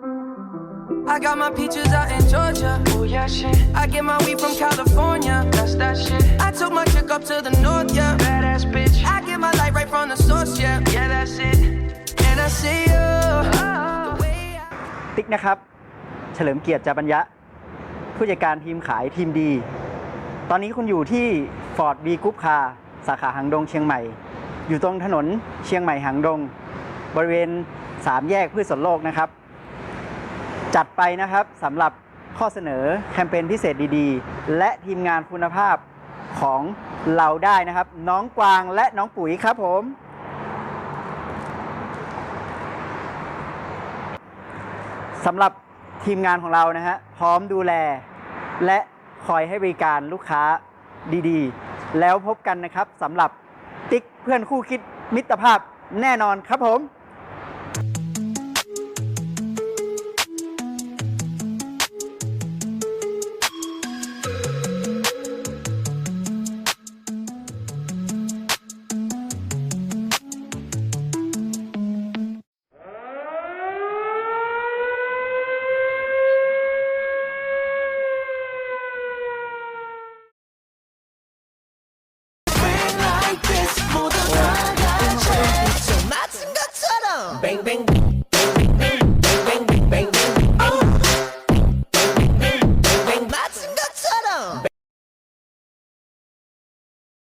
I got my peaches out in Georgia. Oh yeah, shit. I get my weed from California. That's that shit. I took my chick up to the north, yeah. Badass bitch. I get my light right from the source, yeah. Yeah, that's it. And I see you. The way I ติ๊กนะครับ เฉลิมเกียรติจาบัญญะ ผู้จัดการทีมขายทีมดี ตอนนี้คุณอยู่ที่ Ford B Group Car สาขาหางดงเชียงใหม่ อยู่ตรงถนนเชียงใหม่หางดง บริเวณ3แยกพืชสวนโลกนะครับ จัดไปนะครับสำหรับข้อเสนอแคมเปญพิเศษดีๆ และทีมงานคุณภาพของเราได้นะครับ น้องกวางและน้องปุ๋ยครับผม สำหรับทีมงานของเรานะฮะพร้อมดูแล และคอยให้บริการลูกค้าดีๆ แล้วพบกันนะครับสำหรับติ๊กเพื่อนคู่คิดมิตรภาพแน่นอนครับผม bang, bang.